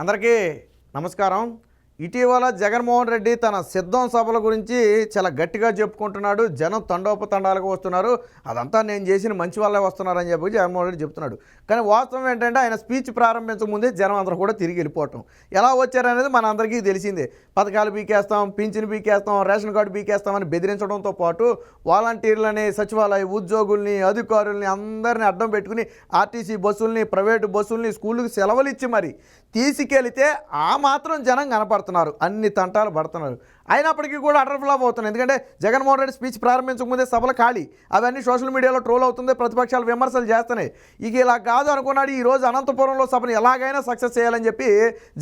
అందరికీ నమస్కారం. ఇటీవల జగన్మోహన్ రెడ్డి తన సిద్ధం సభల గురించి చాలా గట్టిగా చెప్పుకుంటున్నాడు. జనం తండోపతండాలకు వస్తున్నారు. అదంతా నేను చేసిన మంచి వాళ్ళే వస్తున్నారని చెప్పి జగన్మోహన్ రెడ్డి చెప్తున్నాడు. కానీ వాస్తవం ఏంటంటే ఆయన స్పీచ్ ప్రారంభించకముందే జనం అందరూ కూడా తిరిగి వెళ్ళిపోవటం. ఎలా వచ్చారనేది మన అందరికీ తెలిసిందే. పథకాలు పీకేస్తాం పింఛన్ పీకేస్తాం రేషన్ కార్డు పీకేస్తామని బెదిరించడంతో పాటు వాలంటీర్లని సచివాలయ ఉద్యోగుల్ని అధికారుల్ని అందరిని అడ్డం పెట్టుకుని ఆర్టీసీ బస్సుల్ని ప్రైవేటు బస్సుల్ని స్కూళ్ళకి సెలవులు ఇచ్చి మరి తీసుకెళితే ఆ మాత్రం జనం కనపడుతుంది పడుతున్నారు అన్ని తంటాలు పడుతున్నారు. అయినప్పటికీ కూడా అటర్ ఫ్లాప్ అవుతున్నాయి. ఎందుకంటే జగన్మోహన్ రెడ్డి స్పీచ్ ప్రారంభించకముందే సభలు ఖాళీ. అవన్నీ సోషల్ మీడియాలో ట్రోల్ అవుతుంది ప్రతిపక్షాలు విమర్శలు చేస్తున్నాయి. ఇక ఇలా కాదు అనుకున్నాడు ఈ రోజు అనంతపురంలో సభను ఎలాగైనా సక్సెస్ చేయాలని చెప్పి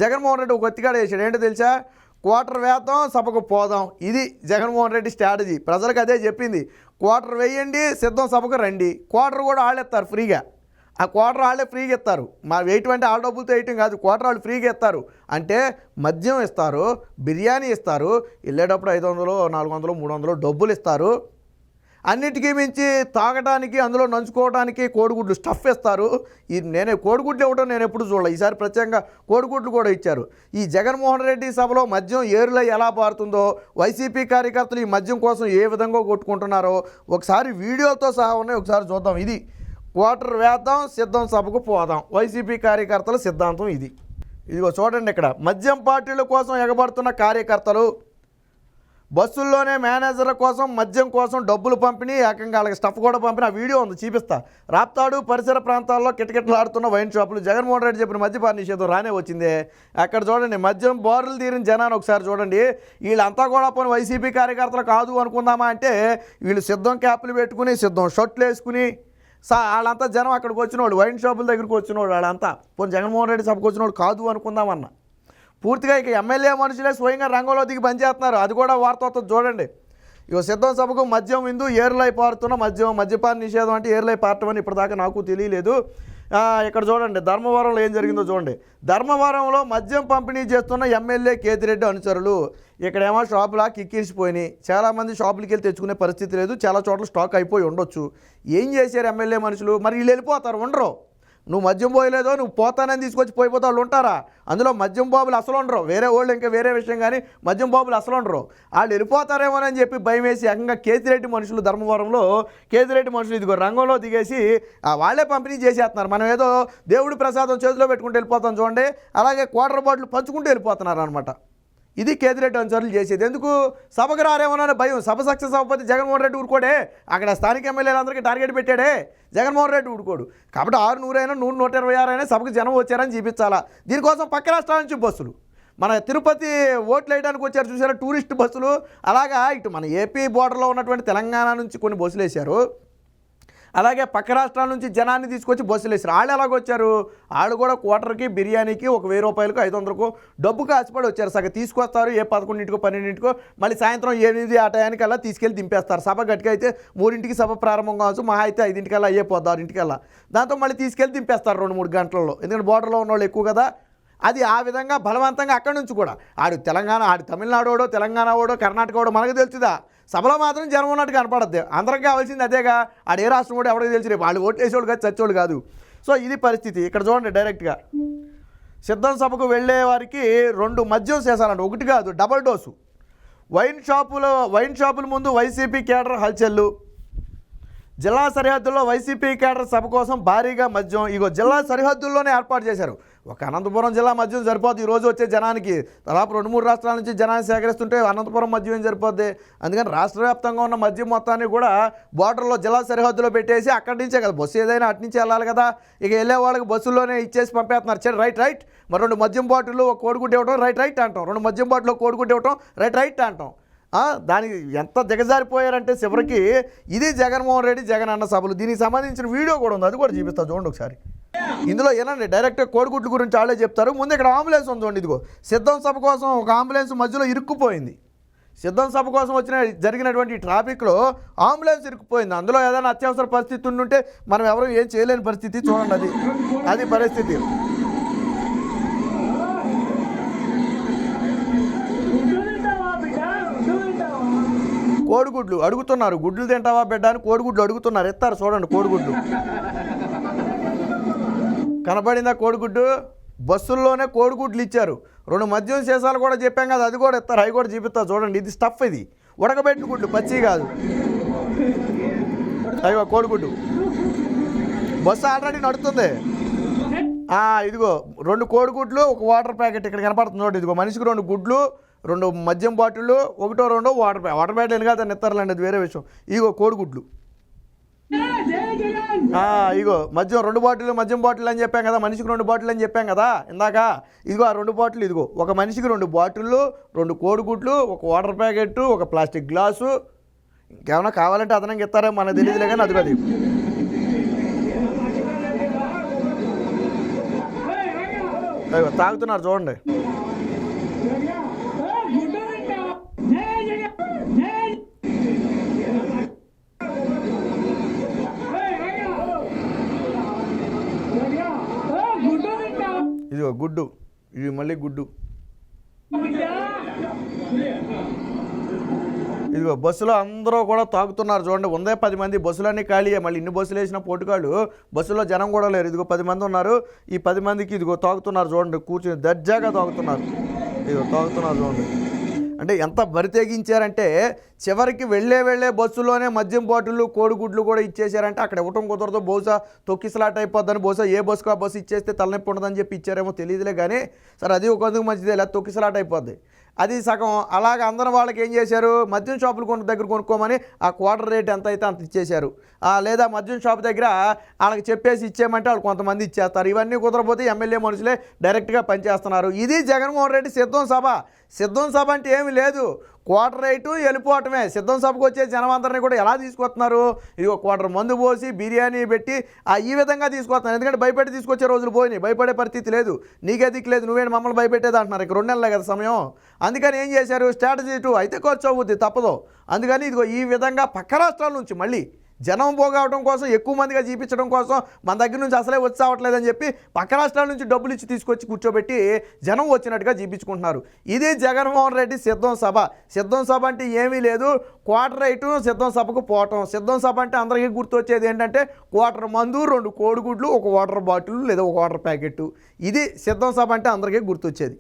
జగన్మోహన్ రెడ్డి ఒక ఒత్తిగాడు వేసాడు. ఏంటో తెలుసా? క్వార్టర్ వేద్దాం సభకు పోదాం. ఇది జగన్మోహన్ రెడ్డి స్ట్రాటజీ. ప్రజలకు అదే చెప్పింది. క్వార్టర్ వేయండి సిద్ధం సభకు రండి. క్వార్టర్ కూడా ఆళ్ళెత్తారు ఫ్రీగా. ఆ క్వార్టర్ వాళ్ళే ఫ్రీగా ఇస్తారు. మా ఎటువంటి అంటే వాళ్ళ డబ్బులతో వేయటం కాదు క్వార్టర్ వాళ్ళు ఫ్రీగా ఇస్తారు. అంటే మద్యం ఇస్తారు బిర్యానీ ఇస్తారు వెళ్ళేటప్పుడు ఐదు వందలు నాలుగు వందలు మూడు వందలు డబ్బులు ఇస్తారు. అన్నిటికీ మించి తాగడానికి అందులో నంచుకోవడానికి కోడిగుడ్లు స్టఫ్ ఇస్తారు ఈ నేనే కోడిగుడ్లు ఇవ్వడం నేను ఎప్పుడు చూడలే. ఈసారి ప్రత్యేకంగా కోడిగుడ్లు కూడా ఇచ్చారు. ఈ జగన్మోహన్ రెడ్డి సభలో మద్యం ఏరులో ఎలా పారుతుందో వైసీపీ కార్యకర్తలు ఈ మద్యం కోసం ఏ విధంగా కొట్టుకుంటున్నారో ఒకసారి వీడియోతో సహా ఉన్నాయి ఒకసారి చూద్దాం. ఇది క్వార్టర్ వేద్దాం సిద్ధం సభకు పోదాం. వైసీపీ కార్యకర్తల సిద్ధాంతం ఇది. ఇదిగో చూడండి ఇక్కడ. మద్యం పార్టీల కోసం ఎగబడుతున్న కార్యకర్తలు బస్సుల్లోనే మేనేజర్ల కోసం మద్యం కోసం డబ్బులు పంపిణీ ఏకంగా వాళ్ళకి స్టఫ్ కూడా పంపిణీ. ఆ వీడియో ఉంది చూపిస్తా. రాప్తాడు పరిసర ప్రాంతాల్లో కిటకిటలాడుతున్న వైన్ షాపులు. జగన్మోహన్ రెడ్డి చెప్పిన మద్యపాన నిషేధం రానే వచ్చిందే. అక్కడ చూడండి మద్యం బోర్లు తీరిన జనాన్ని ఒకసారి చూడండి. వీళ్ళంతా కూడా పోనీ వైసీపీ కార్యకర్తలు కాదు అనుకుందామా అంటే వీళ్ళు సిద్ధం క్యాప్లు పెట్టుకుని సిద్ధం షర్ట్లు వేసుకుని సా వాళ్ళంతా జనం అక్కడికి వచ్చినోడు వైన్ షాపుల దగ్గరికి వచ్చినోడు వాళ్ళంతా పోనీ జగన్మోహన్ రెడ్డి సభకు వచ్చినోడు కాదు అనుకుందామన్న. పూర్తిగా ఇక ఎమ్మెల్యే మనుషులే స్వయంగా రంగంలో దిగి పనిచేస్తున్నారు. అది కూడా వార్త వస్తుంది. చూడండి. ఇక సిద్ధం సభకు మద్యం విందు ఏర్లై పారుతున్న మద్యం మద్యపాన నిషేధం అంటే ఏర్లై పారటం అని ఇప్పటిదాకా నాకు తెలియలేదు. ఇక్కడ చూడండి ధర్మవరంలో ఏం జరిగిందో చూడండి. ధర్మవరంలో మద్యం పంపిణీ చేస్తున్న ఎమ్మెల్యే కేతిరెడ్డి అనుచరులు ఇక్కడేమో షాపులా కిక్కిరిసిపోయినాయి. చాలామంది షాపులకి వెళ్ళి తెచ్చుకునే పరిస్థితి లేదు. చాలా చోట్ల స్టాక్ అయిపోయి ఉండొచ్చు. ఏం చేశారు ఎమ్మెల్యే మనుషులు? మరి వీళ్ళు వెళ్ళిపోతారు ఉండరు. నువ్వు మద్యం పోయలేదో నువ్వు పోతానని తీసుకొచ్చి పోయిపోతే వాళ్ళు ఉంటారా? అందులో మద్యం బాబులు అసలు ఉండరు. వేరే వాళ్ళు ఇంకా వేరే విషయం కానీ మద్యం బాబులు అసలు ఉండరు. వాళ్ళు వెళ్ళిపోతారేమోనని చెప్పి భయం వేసి ఏకంగా కేతిరెడ్డి మనుషులు ధర్మవరంలో కేతిరెడ్డి మనుషులు ఇదిగో రంగంలో దిగేసి వాళ్ళే పంపిణీ చేసేస్తున్నారు. మనం ఏదో దేవుడి ప్రసాదం చేతిలో పెట్టుకుంటూ వెళ్ళిపోతాం చూడండి. అలాగే క్వార్టర్ బాటిల్ పంచుకుంటూ వెళ్ళిపోతున్నారు అనమాట ఇది కేతిరెడ్డి అనుచరులు చేసేది. ఎందుకు? సభకు రారేమోనని భయం. సభ సక్సెస్ అవ్వకపోతే జగన్మోహన్ రెడ్డి ఊరుకోడే. అక్కడ స్థానిక ఎమ్మెల్యేలందరికీ టార్గెట్ పెట్టాడే. జగన్మోహన్ రెడ్డి ఊరుకోడు. కాబట్టి ఆరు నూరైనా నూరు నూట ఇరవై ఆరు సభకు జనం వచ్చారని చూపించాలా. దీనికోసం పక్క రాష్ట్రాల నుంచి బస్సులు. మన తిరుపతి ఓట్లు వేయడానికి వచ్చారు చూసారా? టూరిస్ట్ బస్సులు. అలాగా ఇటు మన ఏపీ బోర్డర్లో ఉన్నటువంటి తెలంగాణ నుంచి కొన్ని బస్సులు వేశారు. అలాగే పక్క రాష్ట్రాల నుంచి జనాన్ని తీసుకొచ్చి బస్సులు వేసారు వాళ్ళు ఎలాగొచ్చారు? వాళ్ళు కూడా క్వార్టర్కి బిర్యానీకి ఒక వెయ్యి రూపాయలకు ఐదు వందలకు డబ్బుకు ఆశపడి వచ్చారు. సగం తీసుకొస్తారు ఏ పదకొండింటికో పన్నెండింటికో మళ్ళీ సాయంత్రం ఎనిమిది ఆ టయానికి అలా తీసుకెళ్ళి దింపేస్తారు. సభ గట్టిగా అయితే మూడింటికి సభ ప్రారంభం కావచ్చు మహా అయితే ఐదింటికల్లా అయ్యిపోద్ది ఆరింటికల్లా. దాంతో మళ్ళీ తీసుకెళ్ళి దింపేస్తారు రెండు మూడు గంటలలో. ఎందుకంటే బోర్డర్లో ఉన్న వాళ్ళు ఎక్కువ కదా. అది ఆ విధంగా బలవంతంగా అక్కడి నుంచి కూడా. ఆడు తెలంగాణ ఆడు తమిళనాడోడో తెలంగాణ వాడో కర్ణాటక వాడో మనకు తెలుసుదా? సభలో మాత్రం జనం ఉన్నట్టు కనపడద్దు. అందరికి కావాల్సింది అదేగా. ఆడు ఏ రాష్ట్రం కూడా ఎవరికి తెలిసి రేపు. వాళ్ళు ఓట్లేసేవాడు కాదు చచ్చేవాడు కాదు. సో ఇది పరిస్థితి. ఇక్కడ చూడండి డైరెక్ట్గా. సిద్ధం సభకు వెళ్ళే వారికి రెండు మద్యం చేశారంట. ఒకటి కాదు డబల్ డోసు. వైన్ షాపులో వైన్ షాపుల ముందు వైసీపీ కేడర్ హల్చల్లు. జిల్లా సరిహద్దుల్లో వైసీపీ కేడర్ సభ కోసం భారీగా మద్యం. ఇగో జిల్లా సరిహద్దుల్లోనే ఏర్పాటు చేశారు. ఒక అనంతపురం జిల్లా మద్యం సరిపోద్ది. ఈరోజు రోజు వచ్చే జనానికి దాదాపు రెండు మూడు రాష్ట్రాల నుంచి జనాన్ని సేకరిస్తుంటే అనంతపురం మద్యం ఏం సరిపోద్ది? అందుకని రాష్ట్ర వ్యాప్తంగా ఉన్న మద్యం మొత్తాన్ని కూడా బార్డర్లో జిల్లా సరిహద్దులో పెట్టేసి అక్కడి నుంచే కదా బస్సు ఏదైనా అటు నుంచి వెళ్ళాలి కదా. ఇక వెళ్ళే వాళ్ళకి బస్సుల్లోనే ఇచ్చేసి పంపేస్తున్నారు. సరే రైట్ రైట్. మరి రెండు మద్యం బాటిల్ ఒక కోడిగుడ్డు ఇవ్వటం రైట్ రైట్ అంటాం. రెండు మద్యం బాటిల్ ఒక కోడిగుడ్డు ఇవ్వటం రైట్ రైట్ అంటాం. దానికి ఎంత దిగజారిపోయారంటే చివరికి ఇది జగన్మోహన్ రెడ్డి జగన్ అన్న సభలు. దీనికి సంబంధించిన వీడియో కూడా ఉంది. అది కూడా చూపిస్తా చూడండి ఒకసారి. ఇందులో ఏనండి డైరెక్ట్ కోడిగుడ్ల గురించి వాళ్ళే చెప్తారు. ముందు ఇక్కడ అంబులెన్స్ ఉంది చూడండి ఇదిగో. సిద్ధం సభ కోసం ఒక అంబులెన్స్ మధ్యలో ఇరుక్కుపోయింది. సిద్ధం సభ కోసం వచ్చిన జరిగినటువంటి ట్రాఫిక్లో అంబులెన్స్ ఇరుక్కుపోయింది. అందులో ఏదైనా అత్యవసర పరిస్థితి ఉండుంటే మనం ఎవరు ఏం చేయలేని పరిస్థితి చూడండి అది. అది పరిస్థితి. కోడిగుడ్లు అడుగుతున్నారు. గుడ్లు తింటావా బిడ్డ అని కోడిగుడ్లు అడుగుతున్నారు. ఎత్తారు చూడండి కోడిగుడ్లు. కనబడిందా కోడిగుడ్డు? బస్సుల్లోనే కోడిగుడ్లు ఇచ్చారు. రెండు మద్యం సీసాలు కూడా చెప్పాం కదా అది కూడా ఇస్తారు అవి కూడా చూపిస్తా చూడండి. ఇది స్టఫ్ ఇది. ఉడకబెట్టిన గుడ్డు పచ్చి కాదు. అయ్యో కోడిగుడ్డు. బస్సు ఆల్రెడీ నడుతుంది. ఇదిగో రెండు కోడిగుడ్లు ఒక వాటర్ ప్యాకెట్ ఇక్కడ కనపడుతుంది చూడండి. ఇదిగో మనిషికి రెండు గుడ్లు రెండు మద్యం బాటిళ్ళు ఒకటో రెండో వాటర్ ప్యాకెట్ వాటర్ ప్యాకెట్ ఎన్ని కాదు ఇస్తారులేండి అది వేరే విషయం. ఇదిగో కోడిగుడ్లు. ఇగో మద్యం రెండు బాటిల్ మద్యం బాటిల్ అని చెప్పాం కదా మనిషికి రెండు బాటిల్ అని చెప్పాం కదా ఇందాక? ఇదిగో ఆ రెండు బాటిల్ ఇదిగో ఒక మనిషికి రెండు బాటిళ్ళు రెండు కోడిగుడ్లు ఒక వాటర్ ప్యాకెట్ ఒక ప్లాస్టిక్ గ్లాసు. ఇంకేమైనా కావాలంటే అదనంగా ఇస్తారో మనకు తెలియదులే కానీ అది. తాగుతున్నారు చూడండి గుడ్డు తింటావా జై జగన్ జై గుడ్డు తింటావా ఇదిగో గుడ్డు. ఇది మళ్ళీ గుడ్డు. ఇదిగో బస్సులో అందరూ కూడా తాగుతున్నారు. చూడండి ఉందే పది మంది బస్సులన్నీ ఖాళీయే మళ్ళీ ఇన్ని బస్సులు వేసిన పోటుకాళ్ళు. బస్సులో జనం కూడా లేరు. ఇదిగో పది మంది ఉన్నారు. ఈ పది మందికి ఇదిగో తాగుతున్నారు. చూడండి కూర్చొని దర్జాగా తాగుతున్నారు. ఇదిగో తాగుతున్నారు చూడండి. అంటే ఎంత బరి తెగించారంటే చివరికి వెళ్ళే వెళ్ళే బస్సులోనే మద్యం బాటిళ్ళు కోడిగుడ్లు కూడా ఇచ్చేసారంటే అక్కడ ఇవ్వటం కుదరదు. బహుశా తొక్కిసలాట్ అయిపోద్దని బహుశా ఏ బస్సుకు ఆ బస్సు ఇచ్చేస్తే తలనొప్పి ఉండదని చెప్పి ఇచ్చారేమో తెలియదులే కానీ సరే అది ఒక మంచిదే లేదా తొక్కిసలాట్ అయిపోద్ది. అది సగం. అలాగ అందరం వాళ్ళకి ఏం చేశారు? మద్యం షాపులు కొన్న దగ్గర కొనుక్కోమని ఆ క్వార్టర్ రేట్ ఎంత అయితే అంత ఇచ్చేశారు. లేదా మద్యం షాప్ దగ్గర వాళ్ళకి చెప్పేసి ఇచ్చేయమంటే వాళ్ళు కొంతమంది ఇచ్చేస్తారు. ఇవన్నీ కుదరపోతే ఎమ్మెల్యే మనుషులే డైరెక్ట్గా పనిచేస్తున్నారు. ఇది జగన్మోహన్ రెడ్డి సిద్ధం సభ. సిద్ధం సభ అంటే ఏమీ లేదు. క్వార్టర్ రైటు వెళ్ళిపోవటమే. సిద్ధం సభకు వచ్చే జనం అందరినీ కూడా ఎలా తీసుకొస్తున్నారు? ఇది ఒక క్వార్టర్ మందు పోసి బిర్యానీ పెట్టి ఆ ఈ విధంగా తీసుకొస్తున్నారు. ఎందుకంటే భయపెట్టి తీసుకొచ్చే రోజులు పోయినాయి. భయపడే పరిస్థితి లేదు. నీకే దిక్కు లేదు. నువ్వేంటి మమ్మల్ని భయపెట్టేది అంటున్నారు. ఇక రెండు నెలలే కదా సమయం. అందుకని ఏం చేశారు? స్ట్రాటజీ టూ అయితే ఖర్చు అవుద్ది తప్పదు. అందుకని ఇదిగో ఈ విధంగా పక్క రాష్ట్రాల నుంచి మళ్ళీ జనం పోగవడం కోసం ఎక్కువ మందిగా చూపించడం కోసం మన దగ్గర నుంచి అసలే వచ్చి రావట్లేదని చెప్పి పక్క రాష్ట్రాల నుంచి డబ్బులు ఇచ్చి తీసుకొచ్చి కూర్చోబెట్టి జనం వచ్చినట్టుగా చూపించుకుంటున్నారు ఇది జగన్మోహన్ రెడ్డి సిద్ధం సభ. సిద్ధం సభ అంటే ఏమీ లేదు. క్వార్టర్ రైటు సిద్ధం సభకు పోవటం. సిద్ధం సభ అంటే అందరికీ గుర్తొచ్చేది ఏంటంటే క్వార్టర్ మందు రెండు కోడిగుడ్లు ఒక వాటర్ బాటిల్ లేదా ఒక వాటర్ ప్యాకెట్ ఇది సిద్ధం సభ అంటే అందరికీ గుర్తొచ్చేది.